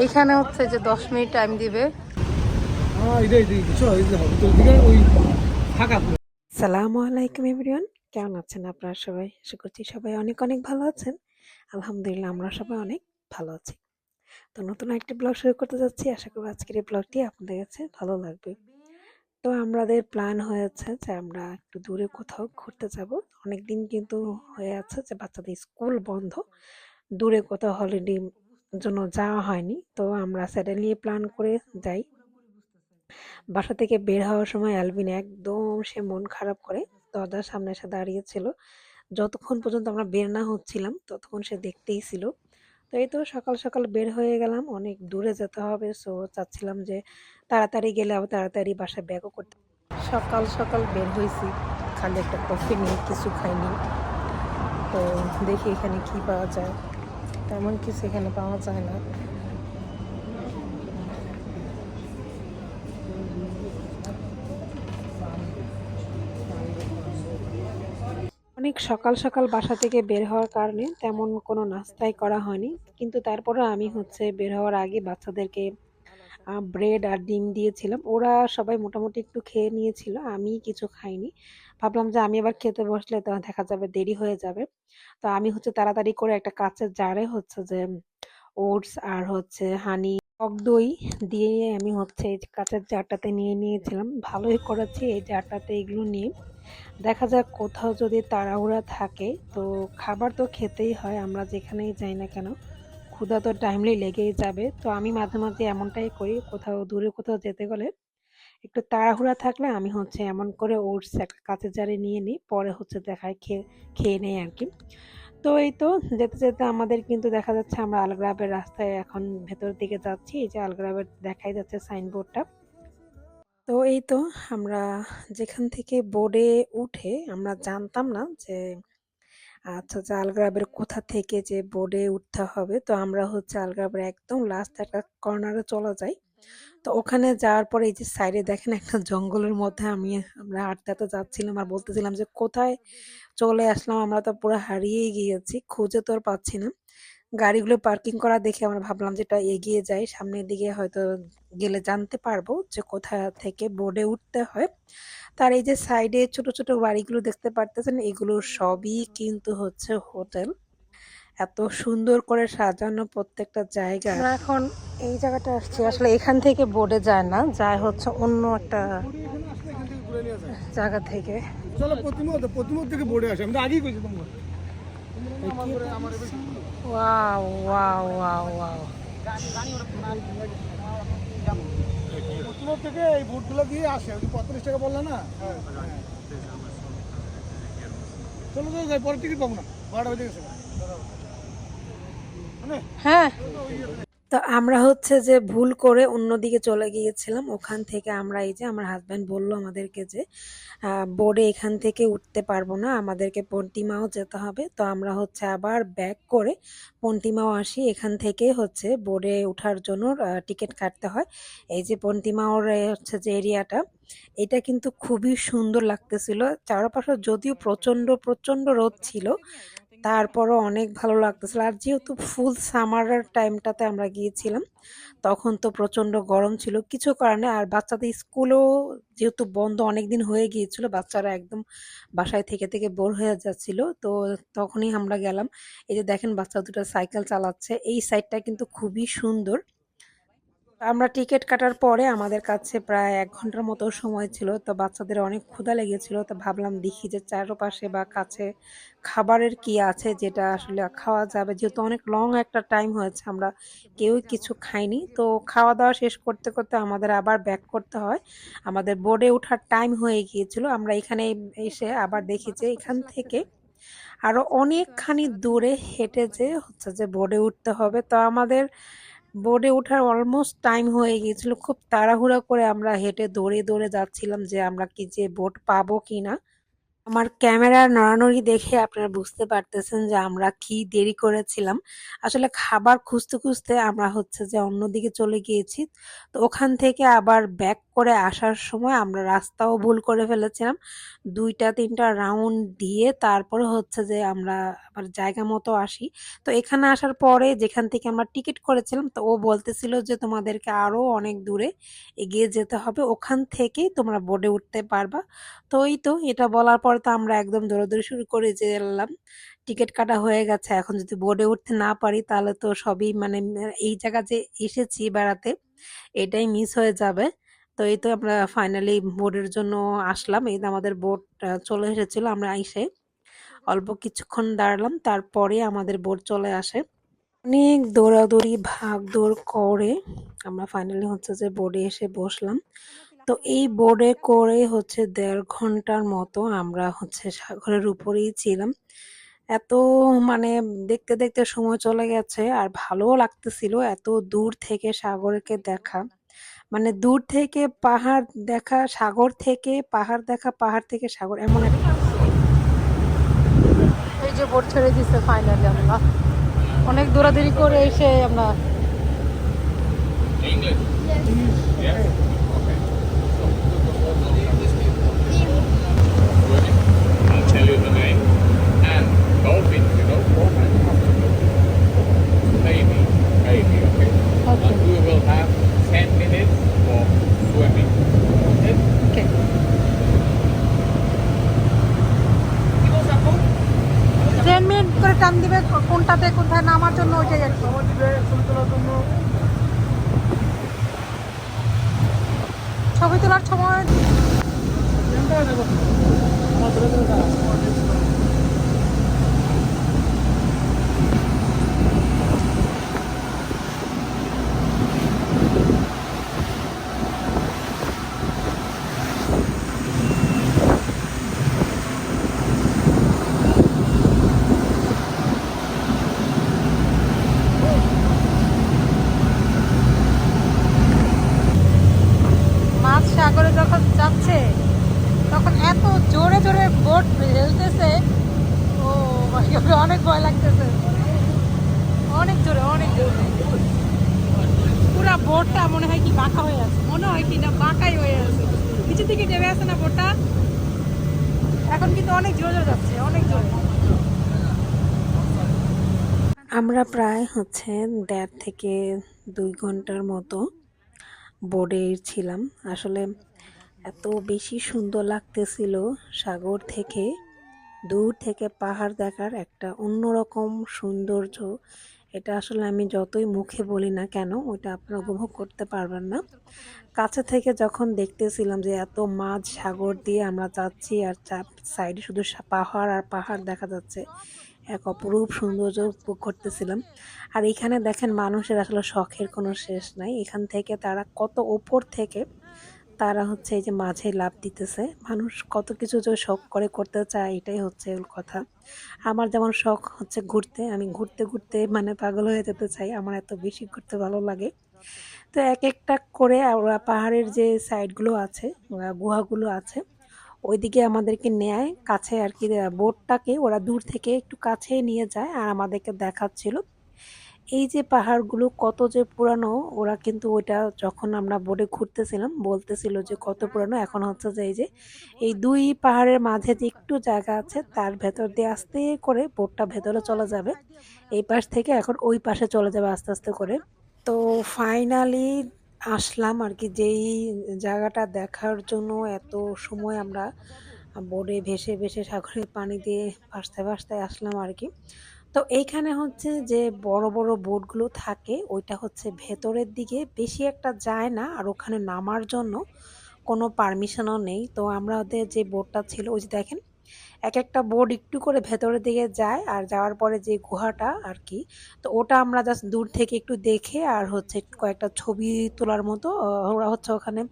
এইখানে হচ্ছে যে দশ মিনিট টাইম দিবে। হ্যাঁ। সালামু আলাইকুম এভরিওয়ান কেমন আছেন আপনারা সবাই? আশা করছি সবাই অনেক অনেক ভালো আছেন। আলহামদুলিল্লাহ আমরা সবাই অনেক ভালো আছি। তো নতুন একটি ব্লগ শুরু করতে যাচ্ছি। আশা করি আজকের এই ব্লগটি আপনাদের কাছে ভালো লাগবে। তো আমাদের প্ল্যান হয়েছে যে আমরা একটু দূরে কোথাও ঘুরতে যাব। অনেক দিন কিন্তু হয়ে আছে যে বাচ্চাদের স্কুল বন্ধ। দূরে কোথাও হলিডে জন্য যাওয়া হয়নি। তো আমরা সাডেনলি প্ল্যান করে যাই। বাসা থেকে বের হওয়ার সময় অ্যালবিন একদম সে মন খারাপ করে দরজার সামনে এসে দাঁড়িয়েছিল। যতক্ষণ পর্যন্ত আমরা বের না হচ্ছিলাম, ততক্ষণ সে দেখতেই ছিল। তো এই তো সকাল সকাল বের হয়ে গেলাম। অনেক দূরে যেতে হবে। সো চাচ্ছিলাম যে তাড়াতাড়ি গেলে আবার তাড়াতাড়ি বাসায় ব্যাগও করতে। সকাল সকাল বের হয়েছি। খালি একটা কফি নিয়ে, কিছু খাইনি। তো দেখি এখানে কি পাওয়া যায়। তেমন কিছু এখানে পাওয়া যায় না। অনেক সকাল সকাল বাসা থেকে বের হওয়ার কারণে তেমন কোনো নাস্তাই করা হয়নি। কিন্তু তারপরে আমি হচ্ছে বের হওয়ার আগে বাচ্চাদেরকে ব্রেড আর ডিম দিয়েছিলাম। ওরা সবাই মোটামুটি একটু খেয়ে নিয়েছিল আমি কিছু খাইনি। ভাবলাম যে আমি আবার খেতে বসলে তো দেখা যাবে দেরি হয়ে যাবে। তো আমি হচ্ছে তাড়াতাড়ি করে একটা কাঁচের জারে হচ্ছে যে ওটস আর হচ্ছে হানি টক দই দিয়ে আমি হচ্ছে এই কাঁচের জারটাতে নিয়ে নিয়েছিলাম। ভালোই করেছি এই জারটাতে এগুলো নিয়ে। দেখা যাক কোথাও যদি তাড়াহুড়া থাকে, তো খাবার তো খেতেই হয়, আমরা যেখানেই যাই না কেন। ক্ষুধা তো টাইমলি লেগেই যাবে। তো আমি মাঝে মাঝে এমনটাই করি, কোথাও দূরে কোথাও যেতে গেলে। একটু তাড়াহুড়া থাকলে আমি হচ্ছে এমন করে ওটস একটা কাঁচের জারে নিয়ে নিই, পরে হচ্ছে দেখায় খেয়ে খেয়ে নেই আর কি তো এই তো যেতে যেতে আমাদের কিন্তু দেখা যাচ্ছে আমরা আলগ্রাবের রাস্তায় এখন ভেতর দিকে যাচ্ছি, এই যে আলগ্রাবের দেখাই যাচ্ছে সাইনবোর্ডটা তো এই তো আমরা যেখান থেকে বোর্ডে উঠে আমরা জানতাম না যে আচ্ছা যে আলগ্রাবের কোথা থেকে যে বোর্ডে উঠতে হবে? তো আমরা হচ্ছে আলগ্রাবের একদম লাস্ট একটা কর্নারে চলে যাই। তো ওখানে যাওয়ার পরে এই যে সাইডে দেখেন একটা জঙ্গলের মধ্যে আমি, আমরা হাঁটতে হাঁটতে যাচ্ছিলাম আর বলতেছিলাম যে কোথায় চলে আসলাম, আমরা তো পুরো হারিয়েই গিয়েছি, খুঁজে তো আর পাচ্ছি না। গাড়িগুলো পার্কিং করা দেখে আমরা ভাবলাম যে এটা এগিয়ে যাই সামনের দিকে হয়তো গেলে জানতে পারব যে কোথা থেকে বোর্ডে উঠতে হয়। তার এই যে সাইডে ছোট ছোট বাড়িগুলো দেখতে পারতেছেন এগুলো সবই কিন্তু হচ্ছে হোটেল। এত সুন্দর করে সাজানো প্রত্যেকটা জায়গা। আমরা এখন এই জায়গাটা আসছি আসলে এখান থেকে বোর্ডে যায় না যায় হচ্ছে অন্য একটা জায়গা থেকে। চলো প্রতিমত প্রতিমত থেকে বোর্ডে আসে আমি আগেই কইছি আমার ওয়াও ওয়াও ওয়াও ওয়াও থেকে এই বুটগুলো দিয়ে আসে ওই পঁয়ত্রিশ টাকা বললে না? চলো তো যাই পরে টিকিট পাবো না। বারোটা বেজে গেছে। মানে? হ্যাঁ। তো আমরা হচ্ছে যে ভুল করে অন্যদিকে চলে গিয়েছিলাম। ওখান থেকে আমরা এই যে আমার হাজব্যান্ড বলল আমাদেরকে যে বোর্ডে এখান থেকে উঠতে পারব না, আমাদেরকে পন্টিমাও যেতে হবে। তো আমরা হচ্ছে আবার ব্যাক করে পন্টিমাও আসি। এখান থেকে হচ্ছে বোর্ডে ওঠার জন্য টিকিট কাটতে হয়। এই যে পন্টিমাওর হচ্ছে যে এরিয়াটা এটা কিন্তু খুবই সুন্দর লাগতেছিল। চারপাশে যদিও প্রচণ্ড প্রচণ্ড রোদ ছিল তারপরও অনেক ভালো লাগতেছিল। আর যেহেতু ফুল সামারের টাইমটাতে আমরা গিয়েছিলাম, তখন তো প্রচণ্ড গরম ছিল। কিছু কারণে আর বাচ্চাদের স্কুলও যেহেতু বন্ধ অনেক দিন হয়ে গিয়েছিল, বাচ্চারা একদম বাসায় থেকে থেকে বোর হয়ে যাচ্ছিল। তো তখনই আমরা গেলাম। এই যে দেখেন বাচ্চা দুটো সাইকেল চালাচ্ছে, এই সাইডটা কিন্তু খুবই সুন্দর। আমরা টিকিট কাটার পরে আমাদের কাছে প্রায় এক ঘণ্টার মতো সময় ছিল, তো বাচ্চাদের অনেক ক্ষুধা লেগেছিল, তো ভাবলাম দেখি যে চারপাশে বা কাছে খাবারের কি আছে যেটা আসলে খাওয়া যাবে। যেহেতু অনেক লং একটা টাইম হয়েছে, আমরা কেউই কিছু খাইনি, তো খাওয়া দাওয়া শেষ করতে করতে আমাদের আবার ব্যাক করতে হয়। আমাদের বোর্ডে ওঠার টাইম হয়ে গিয়েছিল, আমরা এখানে এসে আবার দেখি যে এখান থেকে আরও অনেকখানি দূরে হেঁটে যে হচ্ছে যে বোর্ডে উঠতে হবে। তো আমাদের বোর্ডে ওঠার অলমোস্ট টাইম হয়ে গিয়েছিল। খুব তাড়াহুড়া করে আমরা হেঁটে দৌড়ে দৌড়ে যাচ্ছিলাম যে আমরা কি যে বোর্ড পাবো কি না। আমার ক্যামেরার নড়ানড়ি দেখে আপনারা বুঝতে পারতেছেন যে আমরা কি দেরি করেছিলাম। আসলে খাবার খুঁজতে খুঁজতে আমরা হচ্ছে যে অন্যদিকে চলে গিয়েছি। তো ওখান থেকে আবার ব্যাক করে আসার সময় আমরা রাস্তাও ভুল করে ফেলেছিলাম। দুইটা, তিনটা রাউন্ড দিয়ে তারপরে হচ্ছে যে আমরা আবার জায়গা মতো আসি। তো এখানে আসার পরে যেখান থেকে আমরা টিকিট করেছিলাম, তো ও বলতেছিল যে তোমাদেরকে আরও অনেক দূরে এগিয়ে যেতে হবে। ওখান থেকেই তোমরা বোর্ডে উঠতে পারবা। তো এই তো, এটা বলার পর তো আমরা একদম দৌড়াদৌড়ি শুরু করে যে এলাম টিকিট কাটা হয়ে গেছে। এখন যদি বোর্ডে উঠতে না পারি, তাহলে তো সবই মানে এই জায়গা যে এসেছি বেড়াতে, এটাই মিস হয়ে যাবে। তো এই তো আমরা ফাইনালি বোর্ডের জন্য আসলাম। এই আমাদের বোর্ড চলে এসেছিল আমরা আইসে অল্প কিছুক্ষণ দাঁড়ালাম, তারপরে আমাদের বোর্ড চলে আসে। অনেক দৌড়াদৌড়ি, ভাগ দৌড় করে আমরা ফাইনালি হচ্ছে যে বোর্ডে এসে বসলাম। তো এই বোর্ডে করে হচ্ছে দেড় ঘণ্টার মতো আমরা হচ্ছে সাগরের উপরেই ছিলাম। এত মানে দেখতে দেখতে সময় চলে গেছে, আর ভালোও লাগতেছিল এত দূর থেকে সাগরকে দেখা। মানে দূর থেকে পাহাড় দেখা সাগর থেকে পাহাড় দেখা পাহাড় থেকে সাগর এমন একটা এই যে বোট ছেড়ে দিছে ফাইনালি আমরা। অনেক দৌড়াদৌড়ি করে এসে আমরা English? Yes? Okay. Swimming. I'll tell you the name. And dolphin, you know, dolphin. Maybe, maybe, okay? Okay. But we will have 10 minutes for swimming. Okay? Okay ten minute করে time দিবে কোনটাতে কোথায় নামার জন্য ওইটাই আর কি আমার দিবে ছবি তোলার জন্য ছবি তোলার সময় ট্রেনটা দেখো আমার ধরে ধরে দাঁড়া। মাছ সাগরে যখন যাচ্ছে তখন এত জোরে জোরে বোট হেলতেছে ও my God, অনেক ভয় লাগতেছে অনেক জোরে অনেক জোরে পুরা বোটটা কি বাঁকা হয়ে আছে? মনে হয় কি না বাঁকাই হয়ে আছে। নিচের দিকে নেমে আছে না বোটটা। এখন কিন্তু অনেক জোরে জোরে যাচ্ছে অনেক জোরে। আমরা প্রায় হচ্ছে দেড় থেকে দুই ঘণ্টার মতো বোর্ডে ছিলাম। আসলে এত বেশি সুন্দর লাগতেছিল সাগর থেকে। দূর থেকে পাহাড় দেখার একটা অন্যরকম সৌন্দর্য এটা আসলে আমি যতই মুখে বলি না কেন ওটা আপনারা উপভোগ করতে পারবেন না। কাছে থেকে যখন দেখতেছিলাম যে এত মাছ সাগর দিয়ে আমরা যাচ্ছি আর সাইডে শুধু পাহাড় আর পাহাড় দেখা যাচ্ছে, এক অপরূপ সৌন্দর্য উপভোগ করতেছিলাম। আর এখানে দেখেন মানুষের আসলে শখের কোনো শেষ নাই। এখান থেকে তারা কত ওপর থেকে তারা হচ্ছে এই যে মাঝে লাভ দিতেছে। মানুষ কত কিছু যে শখ করে করতে চায়, এটাই হচ্ছে কথা। আমার যেমন শখ হচ্ছে ঘুরতে, আমি ঘুরতে ঘুরতে মানে পাগল হয়ে যেতে চাই, আমার এত বেশি ঘুরতে ভালো লাগে। তো এক একটা করে ওরা পাহাড়ের যে সাইডগুলো আছে গুহাগুলো আছে, ওইদিকে আমাদেরকে নেয়। কাছে আর কি বোটটাকে ওরা দূর থেকে একটু কাছে নিয়ে যায় আর আমাদেরকে দেখাচ্ছিল। এই যে পাহাড়গুলো কত যে পুরানো, ওরা কিন্তু ওইটা যখন আমরা বোর্ডে ঘুরতেছিলাম, বলতেছিল যে কত পুরানো, এখন হচ্ছে যে এই যে, এই দুই পাহাড়ের মাঝে যে একটু জায়গা আছে, তার ভেতর দিয়ে আস্তে করে বোটটা ভেতরে চলে যাবে। এই পাশ থেকে এখন ওই পাশে চলে যাবে আস্তে আস্তে করে। তো ফাইনালি আসলাম আর কি, যেই জায়গাটা দেখার জন্য এত সময় আমরা বোর্ডে ভেসে ভেসে সাগরের পানি দিয়ে ভাসতে ভাসতে আসলাম আর কি। তো এইখানে হচ্ছে যে বড় বড় বোটগুলো থাকে, ওইটা হচ্ছে ভেতরের দিকে। বেশি একটা যায় না, আর ওখানে নামার জন্য কোনো পারমিশনও নেই। তো আমরা ওদের যে বোটটা ছিল, ওই যে দেখেন এক একটা বোর্ড একটু করে ভেতরের দিকে যায় আর যাওয়ার পরে যে গুহাটা আর কি, তো ওটা আমরা জাস্ট দূর থেকে একটু দেখে আর হচ্ছে কয়েকটা ছবি তোলার মতো ওরা হচ্ছে ওখানে,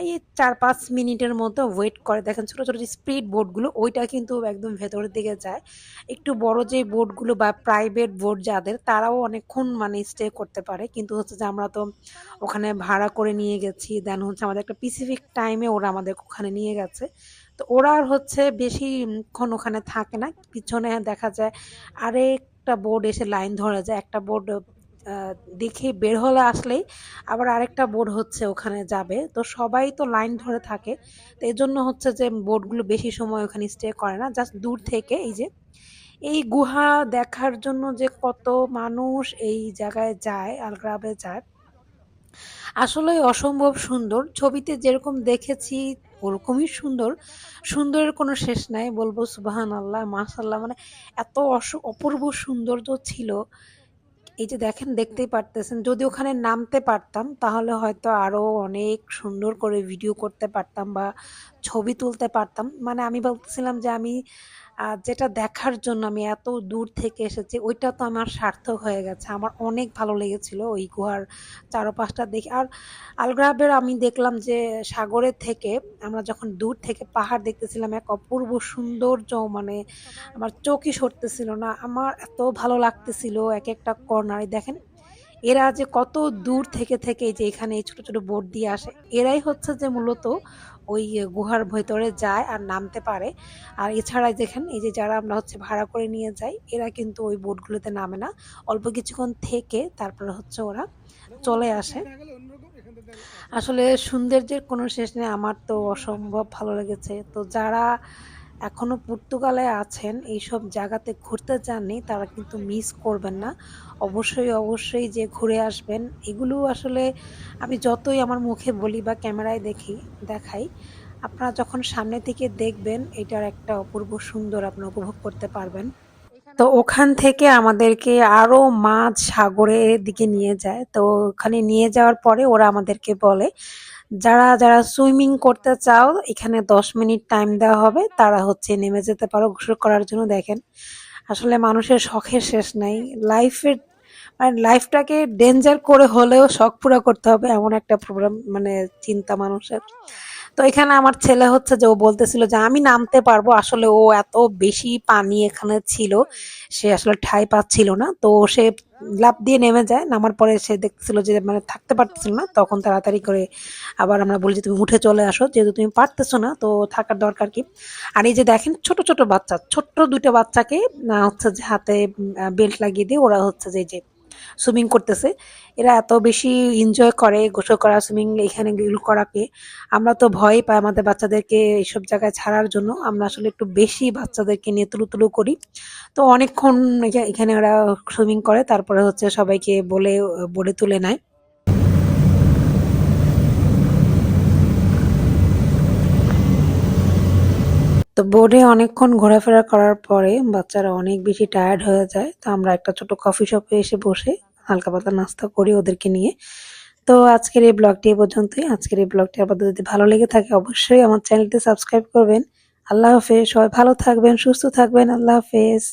এই চার পাঁচ মিনিটের মতো ওয়েট করে। দেখেন ছোটো ছোটো যে স্পিড বোটগুলো ওইটা কিন্তু একদম ভেতরের দিকে যায়। একটু বড় যে বোটগুলো বা প্রাইভেট বোট যাদের, তারাও অনেকক্ষণ মানে স্টে করতে পারে। কিন্তু হচ্ছে যে আমরা তো ওখানে ভাড়া করে নিয়ে গেছি দেন হচ্ছে আমাদের একটা স্পেসিফিক টাইমে ওরা আমাদের ওখানে নিয়ে গেছে। তো ওরা আর হচ্ছে বেশিক্ষণ ওখানে থাকে না। পিছনে দেখা যায় আরেকটা বোর্ড এসে লাইন ধরা যায়। একটা বোর্ড দেখে বের হলে আসলেই আবার আরেকটা বোর্ড হচ্ছে ওখানে যাবে। তো সবাই তো লাইন ধরে থাকে। তো এই জন্য হচ্ছে যে বোর্ডগুলো বেশি সময় ওখানে স্টে করে না। জাস্ট দূর থেকে এই যে, এই গুহা দেখার জন্য যে কত মানুষ এই জায়গায় যায় আলগ্রাবে যায়, আসলেই অসম্ভব সুন্দর। ছবিতে যেরকম দেখেছি ওরকমই সুন্দর। সুন্দরের কোনো শেষ নাই বলব সুবাহান আল্লাহ মাশাল্লাহ মানে এত অস- অপূর্ব সৌন্দর্য ছিল। এই যে দেখেন, দেখতেই পারতেছেন। যদি ওখানে নামতে পারতাম, তাহলে হয়তো আরও অনেক সুন্দর করে ভিডিও করতে পারতাম বা ছবি তুলতে পারতাম। মানে আমি বলতেছিলাম যে আমি যেটা দেখার জন্য আমি এত দূর থেকে এসেছি, ওইটা তো আমার সার্থক হয়ে গেছে। আমার অনেক ভালো লেগেছিল ওই গুহার চারপাশটা দেখে। আর আলগ্রাবের আমি দেখলাম যে সাগরের থেকে, আমরা যখন দূর থেকে পাহাড় দেখতেছিলাম, এক অপূর্ব সৌন্দর্য মানে আমার চোখই সরতেছিল না। আমার এত ভালো লাগতেছিল এক একটা কর্নারে। দেখেন, এরা যে কত দূর থেকে থেকে যে এখানে এই ছোটো ছোট বোট দিয়ে আসে, এরাই হচ্ছে যে মূলত ওই গুহার ভেতরে যায় আর নামতে পারে। আর এছাড়া দেখেন, এই যে যারা আমরা হচ্ছে ভাড়া করে নিয়ে যাই, এরা কিন্তু ওই বোটগুলোতে নামে না। অল্প কিছুক্ষণ থেকে তারপরে হচ্ছে ওরা চলে আসে। আসলে সৌন্দর্যের কোনো শেষ নেই, আমার তো অসম্ভব ভালো লেগেছে। তো যারা এখনও পর্তুগালে আছেন এইসব জায়গাতে ঘুরতে যাননি তারা কিন্তু মিস করবেন না। অবশ্যই অবশ্যই যে ঘুরে আসবেন এগুলো আসলে আমি যতই আমার মুখে বলি বা ক্যামেরায় দেখি দেখাই আপনারা যখন সামনে থেকে দেখবেন এটার একটা অপূর্ব সুন্দর আপনি উপভোগ করতে পারবেন। তো ওখান থেকে আমাদেরকে আরও মাছ সাগরের দিকে নিয়ে যায় তো ওখানে নিয়ে যাওয়ার পরে ওরা আমাদেরকে বলে যারা যারা সুইমিং করতে চাও, এখানে দশ মিনিট টাইম দেওয়া হবে। তারা হচ্ছে নেমে যেতে পারো গোসল করার জন্য, দেখেন। আসলে মানুষের শখের শেষ নাই। লাইফের মানে লাইফটাকে ডেঞ্জার করে হলেও শখ পুরো করতে হবে, এমন একটা প্রোগ্রাম মানে চিন্তা মানুষের। তো এখানে আমার ছেলে হচ্ছে যে, ও বলতেছিল যে, আমি নামতে পারব। আসলে ও এত বেশি পানি এখানে ছিল, সে আসলে ঠাই পাচ্ছিল না। তো সে লাফ দিয়ে নেমে যায়, নামার পরে সে দেখছিল যে মানে থাকতে পারতেছিল না, তখন তাড়াতাড়ি করে আবার আমরা বলি যে তুমি উঠে চলে আসো, যেহেতু তুমি পারতেছো না, তো থাকার দরকার কি? আর এই যে দেখেন ছোট ছোট বাচ্চা ছোট্ট দুটো বাচ্চাকে হচ্ছে যে হাতে বেল্ট লাগিয়ে দিয়ে ওরা হচ্ছে যে যে সুইমিং করতেছে। এরা এত বেশি এনজয় করে, গোসল করা সুইমিং এখানে এগুলো করাকে। আমরা তো ভয় পাই আমাদের বাচ্চাদেরকে এইসব জায়গায় ছাড়ার জন্য। আমরা আসলে একটু বেশি বাচ্চাদেরকে নিয়ে তুলু তুলু করি। তো অনেকক্ষণ এখানে ওরা সুইমিং করে, তারপরে হচ্ছে সবাইকে বলে বলে তুলে নেয়। তো বোর্ডে অনেকক্ষণ ঘোরাফেরা করার পরে বাচ্চারা অনেক বেশি টায়ার্ড হয়ে যায়। তো আমরা একটা ছোট কফি শপে এসে বসে হালকা পাতা নাস্তা করি ওদেরকে নিয়ে। তো আজকের এই ব্লগটি এ পর্যন্তই। আজকের এই ব্লগটি আপাতত যদি ভালো লেগে থাকে অবশ্যই আমার চ্যানেলটি সাবস্ক্রাইব করবেন। আল্লাহ হাফেজ। সবাই ভালো থাকবেন, সুস্থ থাকবেন। আল্লাহ হাফেজ।